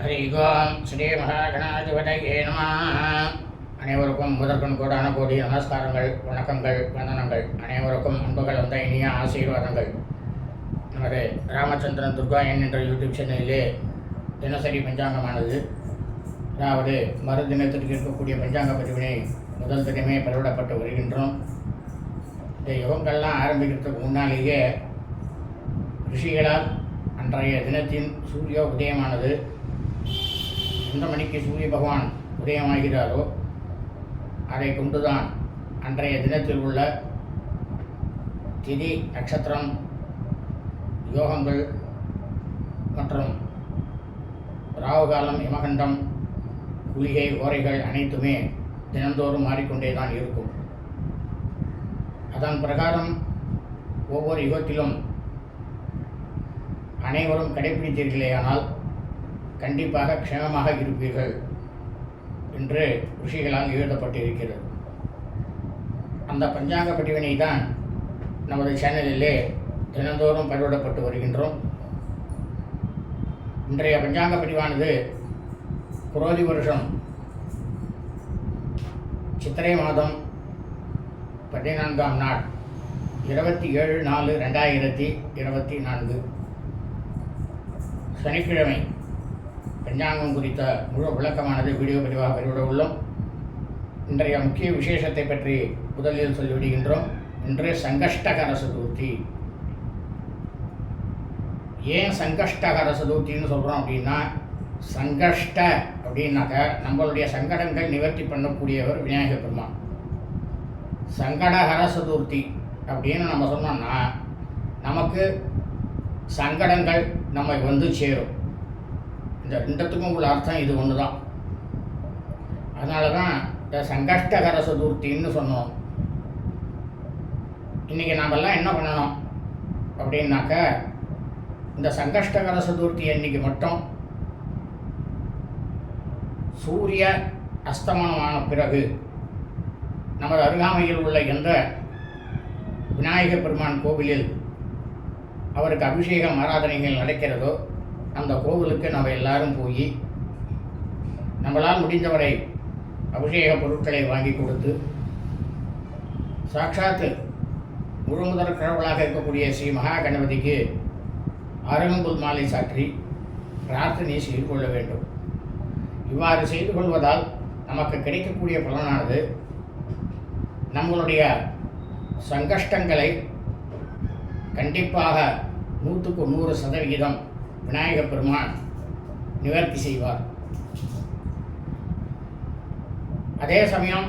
ஹரி ஓம் ஸ்ரீ மகாகணாதிபதியே நம அனைவருக்கும் முதற்கும் கூடான கோடி நமஸ்காரங்கள் வணக்கங்கள் வந்தனங்கள். அனைவருக்கும் அன்புகள் வந்த இனிய ஆசீர்வாதங்கள். நமது ராமச்சந்திரன் துர்கா என் என்ற யூடியூப் சேனலிலே தினசரி பஞ்சாங்கமானது. அதாவது மறு தினத்திற்கு இருக்கக்கூடிய பஞ்சாங்க பதிவினை முதல் தினமே பலவிடப்பட்டு வருகின்றோம். இந்த யுகங்கள்லாம் ஆரம்பிக்கிறதுக்கு முன்னாலேயே ரிஷிகளால் அன்றைய தினத்தின் சூரிய உதயமானது எந்த மணிக்கு சூரிய பகவான் உதயமாகிறாரோ அதை கொண்டுதான் அன்றைய தினத்தில் உள்ள திதி நட்சத்திரம் யோகங்கள் மற்றும் ராவுகாலம் இமகண்டம் குளிகை ஓரைகள் அனைத்துமே தினந்தோறும் மாறிக்கொண்டே தான் இருக்கும். அதன் பிரகாரம் ஒவ்வொரு யுகத்திலும் அனைவரும் கடைபிடித்தீர்களேயானால் கண்டிப்பாக க்ஷேமமாக இருப்பீர்கள் என்று ருஷிகளால் எழுதப்பட்டிருக்கிறது. அந்த பஞ்சாங்க பதிவினை தான் நமது சேனலிலே தினந்தோறும் பதிவிடப்பட்டு வருகின்றோம். இன்றைய பஞ்சாங்க பதிவானது குரோதி வருஷம் சித்திரை மாதம் பதினான்காம் நாள் இருபத்தி ஏழு நாலு ரெண்டாயிரத்தி இருபத்தி நான்கு. சனிக்கிழமை பஞ்சாங்கம் குறித்த முழு விளக்கமானது வீடியோ பதிவாக வெளியிட உள்ளோம். இன்றைய முக்கிய விசேஷத்தை பற்றி முதலில் சொல்லிவிடுகின்றோம் இன்று சங்கஷ்டகர சதுர்த்தி. ஏன் சங்கஷ்டகர சதுர்த்தின்னு சொல்கிறோம் அப்படின்னா சங்கஷ்ட அப்படின்னாக்க நம்மளுடைய சங்கடங்கள் நிவர்த்தி பண்ணக்கூடியவர் விநாயக பெருமான். சங்கடஹர சதுர்த்தி அப்படின்னு நம்ம சொன்னோம்னா நமக்கு சங்கடங்கள் நம்மை வந்து சேரும். இந்த ரெண்டுத்துக்கும் உள்ள அர்த்தம் இது ஒன்று தான் அதனால தான் இந்த சங்கஷ்டகர சதுர்த்தின்னு சொன்னோம். இன்றைக்கி நாமெல்லாம் என்ன பண்ணணும்? அப்படின்னாக்க இந்த சங்கஷ்டகர சதுர்த்தி அன்னைக்கு மட்டும் சூரிய அஸ்தமனமான பிறகு நமது அருகாமையில் உள்ள எந்த விநாயகர் பெருமான் கோவிலில் அவருக்கு அபிஷேகம் ஆராதனைகள் நடக்கிறதோ அந்த கோவிலுக்கு நம்ம எல்லாரும் போய் நம்மளால் முடிந்தவரை அபிஷேக பொருட்களை வாங்கி கொடுத்து சாட்சாத்து முழுமுதற் கடவுளாக இருக்கக்கூடிய ஸ்ரீ மகா கணபதிக்கு அருகம்புல் மாலை சாற்றி பிரார்த்தனை செய்து கொள்ள வேண்டும். இவ்வாறு செய்து கொள்வதால் நமக்கு கிடைக்கக்கூடிய பலனானது நம்மளுடைய சங்கஷ்டங்களை கண்டிப்பாக நூற்றுக்கு நூறு சதவிகிதம் விநாயகப் பெருமான் நிவர்த்தி செய்வார். அதே சமயம்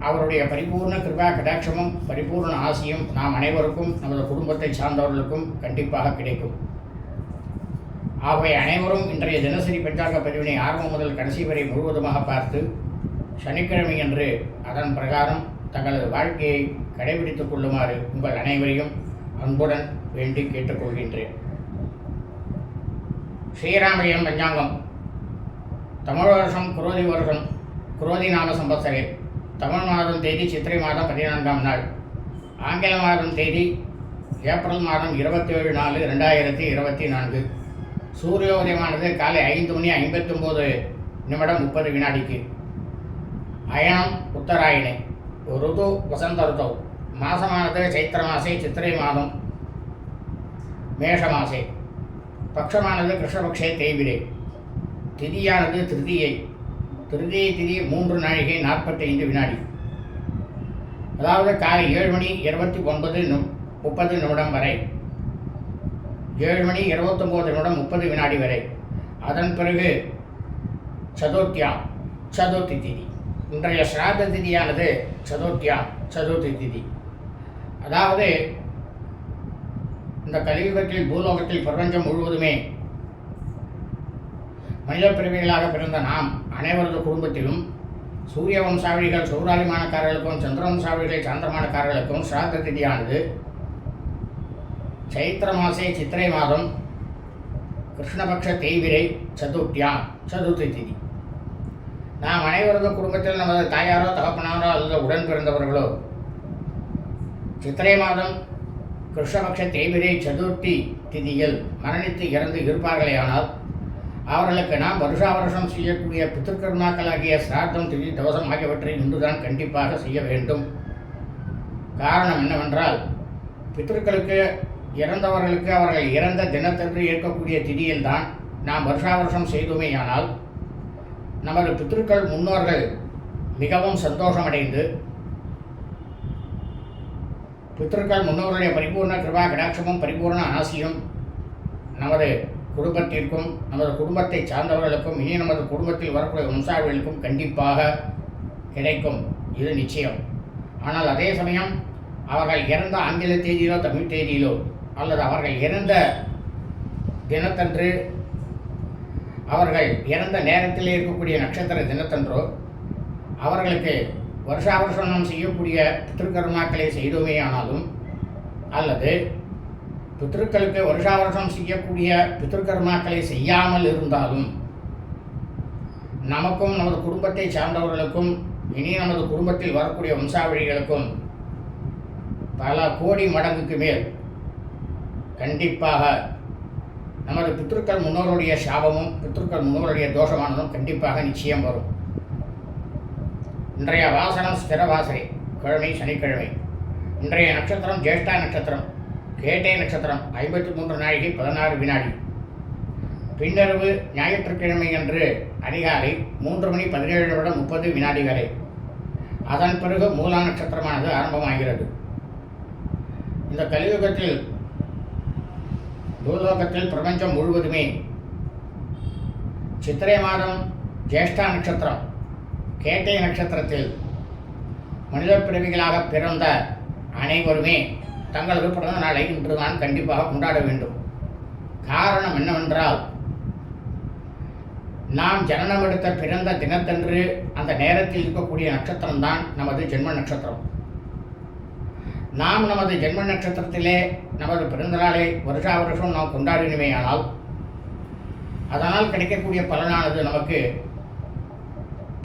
அவருடைய பரிபூர்ண கிருபா கடாட்சமும் பரிபூர்ண ஆசியும் நாம் அனைவருக்கும் நமது குடும்பத்தை சார்ந்தவர்களுக்கும் கண்டிப்பாக கிடைக்கும். ஆகவே அனைவரும் இன்றைய தினசரி பஞ்சாங்க பதிவினை ஆரம்பம் முதல் கடைசி வரை முழுவதுமாக பார்த்து சனிக்கிழமை அன்று அதன் பிரகாரம் தங்களது வாழ்க்கையை கடைபிடித்துக் கொள்ளுமாறு உங்கள் அனைவரையும் அன்புடன் வேண்டி கேட்டுக்கொள்கின்றேன். ஸ்ரீராமயம் பஞ்சாங்கம். தமிழ் வருஷம் குரோதி வருஷம் குரோதி நாம சம்பத்சரே. தமிழ் மாதம் தேதி சித்திரை மாதம் பதினான்காம் நாள். ஆங்கில மாதம் தேதி ஏப்ரல் மாதம் இருபத்தேழு நாலு ரெண்டாயிரத்தி இருபத்தி நான்கு. சூரியோதயமானது காலை ஐந்து மணி ஐம்பத்தொம்போது நிமிடம் முப்பது வினாடிக்கு. அயனம் உத்தராயணே. ருது வசந்த ருதவ். மாசமானது சைத்திர மாசே சித்திரை மாதம். மேஷ மாசே. பக்ஷமானது கிருஷ்ணபக்ஷே தேய்பிரே திதியானது திருதியை. திருதியை திதி மூன்று நாழிகை நாற்பத்தைந்து வினாடி. அதாவது காலை ஏழு மணி இருபத்தி ஒன்பது நு முப்பது நிமிடம் வரை. ஏழு மணி இருபத்தொம்போது நிமிடம் முப்பது வினாடி வரை. அதன் பிறகு சதுர்த்தியா சதுர்த்தி திதி. இன்றைய ஸ்ராத்த திதியானது சதுர்த்தியா சதுர்த்தி திதி. அதாவது இந்த கலியுகத்தில் பூலோகத்தில் பிரபஞ்சம் முழுவதுமே மனித பிறவிகளாக பிறந்த நாம் அனைவரது குடும்பத்திலும் சூரிய வம்சாவளிகள் சௌராலிமானக்காரர்களுக்கும் சந்திர வம்சாவளிகள் சாந்திரமானக்காரர்களுக்கும் சிராத்த திதியானது. சைத்திர மாசே சித்திரை மாதம் கிருஷ்ணபக்ஷ தேய்விரை சதுர்த்தியா சதுர்த்தி திதி. நாம் அனைவரது குடும்பத்தில் நமது தாயாரோ தகப்பனாரோ அல்லது உடன் பிறந்தவர்களோ சித்திரை மாதம் கிருஷ்ணபக்ஷ தேய்பிரை சதுர்த்தி திதியில் மரணித்து இறந்து இருப்பார்களேயானால் அவர்களுக்கு நாம் வருஷா வருஷம் செய்யக்கூடிய பித்திருக்கர்மாக்களாகிய சிராத்தம் திதி தவசம் ஆகியவற்றை இன்றுதான் கண்டிப்பாக செய்ய வேண்டும். காரணம் என்னவென்றால் பித்திருக்களுக்கு இறந்தவர்களுக்கு அவர்கள் இறந்த தினத்தன்று ஏற்கக்கூடிய திதியில்தான் நாம் வருஷா வருஷம் செய்தோமேயானால் நமது பித்திருக்கள் முன்னோர்கள் மிகவும் சந்தோஷமடைந்து பித்திருக்கள் முன்னோருடைய பரிபூர்ண கிருபா கடாட்சமும் பரிபூர்ண ஆசியும் நமது குடும்பத்திற்கும் நமது குடும்பத்தை சார்ந்தவர்களுக்கும் இனி நமது குடும்பத்தில் வரக்கூடிய வம்சாவளிகளுக்கும் கண்டிப்பாக கிடைக்கும். இது நிச்சயம். ஆனால் அதே சமயம் அவர்கள் இறந்த ஆங்கில தேதியிலோ தமிழ் தேதியிலோ அல்லது அவர்கள் இறந்த தினத்தன்று அவர்கள் இறந்த நேரத்தில் இருக்கக்கூடிய நட்சத்திர தினத்தன்றோ அவர்களுக்கு வருஷா வருஷம் நாம் செய்யக்கூடிய பித்திருக்கர்மாக்களை செய்தோமே ஆனாலும் அல்லது பித்திருக்களுக்கு வருஷா வருஷம் செய்யக்கூடிய பித்திருக்கர்மாக்களை செய்யாமல் இருந்தாலும் நமக்கும் நமது குடும்பத்தை சார்ந்தவர்களுக்கும் இனி நமது குடும்பத்தில் வரக்கூடிய வம்சாவழிகளுக்கும் பல கோடி மடங்குக்கு மேல் கண்டிப்பாக நமது பித்ருக்கள் முன்னோருடைய சாபமும் பித்ருக்கள் முன்னோருடைய தோஷமானதும் கண்டிப்பாக நிச்சயம் வரும். இன்றைய வாசனம் ஸ்திர வாசனை கிழமை சனிக்கிழமை. இன்றைய நட்சத்திரம் ஜேஷ்டா நட்சத்திரம். கேட்டை நட்சத்திரம் ஐம்பத்தி மூன்று நாழிகை பதினாறு வினாடி. பின்னரவு ஞாயிற்றுக்கிழமை அன்று அதிகாலை மூன்று மணி பதினேழு நிமிடம் முப்பது வினாடி வரை. அதன் பிறகு மூலா நட்சத்திரமானது ஆரம்பமாகிறது. இந்த கலியுகத்தில் பூலோகத்தில் பிரபஞ்சம் முழுவதுமே சித்திரை மாதம் ஜேஷ்டா நட்சத்திரம். கேட்டை நட்சத்திரத்தில் மனித பிறவிகளாக பிறந்த அனைவருமே தங்களது பிறந்த நாளை இன்றுதான் கண்டிப்பாக கொண்டாட வேண்டும். காரணம் என்னவென்றால் நாம் ஜனனம் எடுத்த பிறந்த தினத்தன்று அந்த நேரத்தில் இருக்கக்கூடிய நட்சத்திரம்தான் நமது ஜென்ம நட்சத்திரம். நாம் நமது ஜென்ம நட்சத்திரத்திலே நமது பிறந்தநாளை வருஷா வருஷம் நாம் கொண்டாடினமேயானால் அதனால் கிடைக்கக்கூடிய பலனானது நமக்கு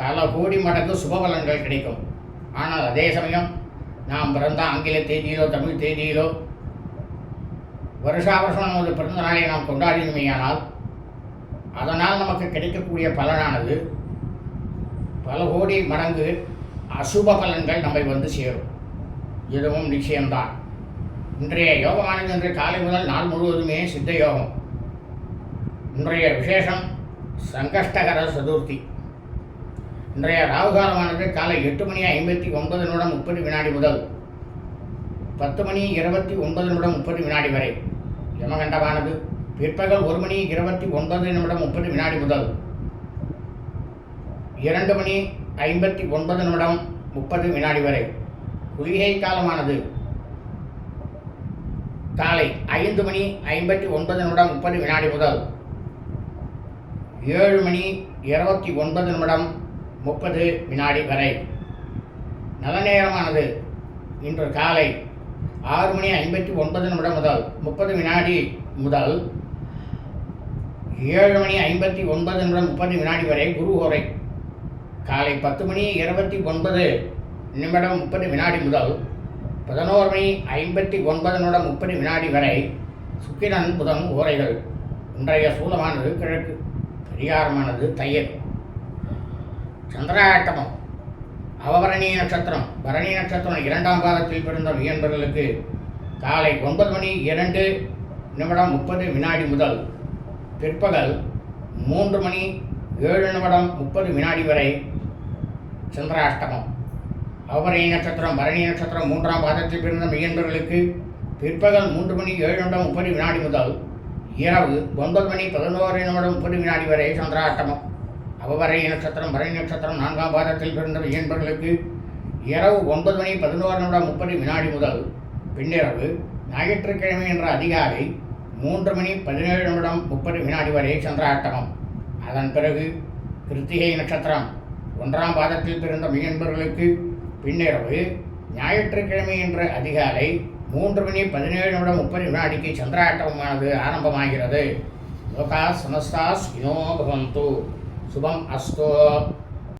பல கோடி மடங்கு சுபபலன்கள் கிடைக்கும். ஆனால் அதே சமயம் நாம் பிறந்த ஆங்கில தேதியிலோ தமிழ் தேதியிலோ வருஷா வருஷம் நமது பிறந்த நாளை நாம் கொண்டாடினமேயானால் அதனால் நமக்கு கிடைக்கக்கூடிய பலனானது பல கோடி மடங்கு அசுப பலன்கள் நம்மை வந்து சேரும். இதுவும் நிச்சயம்தான். இன்றைய யோகமானது இன்று காலை முதல் நாள் முழுவதுமே சித்த யோகம். இன்றைய விசேஷம் சங்கஷ்டகர சதுர்த்தி. இன்றைய ராகுகாலமானது காலை எட்டு மணி ஐம்பத்தி ஒன்பது நிமிடம் முப்பது வினாடி முதல் பத்து மணி இருபத்தி ஒன்பது நிமிடம் முப்பது வினாடி வரை. யமகண்டமானது பிற்பகல் ஒரு மணி இருபத்தி ஒன்பது நிமிடம் முப்பது வினாடி முதல் இரண்டு மணி ஐம்பத்தி ஒன்பது நிமிடம் முப்பது வினாடி வரை. குளிகை காலமானது காலை ஐந்து மணி ஐம்பத்தி ஒன்பது நிமிடம் முப்பது வினாடி முதல் ஏழு மணி இருபத்தி ஒன்பது நிமிடம் முப்பது வினாடி வரை. நல்ல நேரமானது இன்று காலை ஆறு மணி ஐம்பத்தி ஒன்பது நிமிடம் முதல் முப்பது வினாடி முதல் ஏழு மணி ஐம்பத்தி ஒன்பது நிமிடம் முப்பது வினாடி வரை குரு ஓரை காலை பத்து மணி இருபத்தி ஒன்பது நிமிடம் முப்பது வினாடி முதல் பதினோரு மணி ஐம்பத்தி ஒன்பது நிமிடம் முப்பது வினாடி வரை சுக்கிரன் புதன் ஓரைகள் இன்றைய சூலமானது கிழக்கு. பரிகாரமானது தையல். சந்திராட்டமம். அவபரணி நட்சத்திரம். பரணி நட்சத்திரம் இரண்டாம் பாதத்தில் பிறந்த வியன்பர்களுக்கு காலை ஒன்பது மணி இரண்டு நிமிடம் முப்பது வினாடி முதல் பிற்பகல் மூன்று மணி ஏழு நிமிடம் முப்பது வினாடி வரை சந்திராஷ்டமம். அவபரணி நட்சத்திரம் பரணி நட்சத்திரம் மூன்றாம் பாதத்தில் பிறந்த மெய்யன்பர்களுக்கு பிற்பகல் மூன்று மணி ஏழு நிமிடம் முப்பது வினாடி முதல் இரவு ஒன்பது மணி பதினோரு நிமிடம் முப்பது வினாடி வரை சந்திராஷ்டமம். அபவரை நட்சத்திரம் வரை நட்சத்திரம் நான்காம் பாதத்தில் பிறந்த இயன்பர்களுக்கு இரவு ஒன்பது மணி பதினோரு நிமிடம் முப்பது வினாடி முதல் பின்னிரவு ஞாயிற்றுக்கிழமை என்ற அதிகாலை மூன்று மணி பதினேழு நிமிடம் முப்பது வினாடி வரை சந்திராட்டமம். அதன் பிறகு கிருத்திகை நட்சத்திரம் ஒன்றாம் பாதத்தில் பிறந்த மீன்பர்களுக்கு பின்னிரவு ஞாயிற்றுக்கிழமை என்ற அதிகாலை மூன்று மணி பதினேழு நிமிடம் முப்பது வினாடிக்கு சந்திராட்டமானது ஆரம்பமாகிறது. லோகா சமஸ்தாஸ் இனோ பவந்து. சுபம் அஸ்து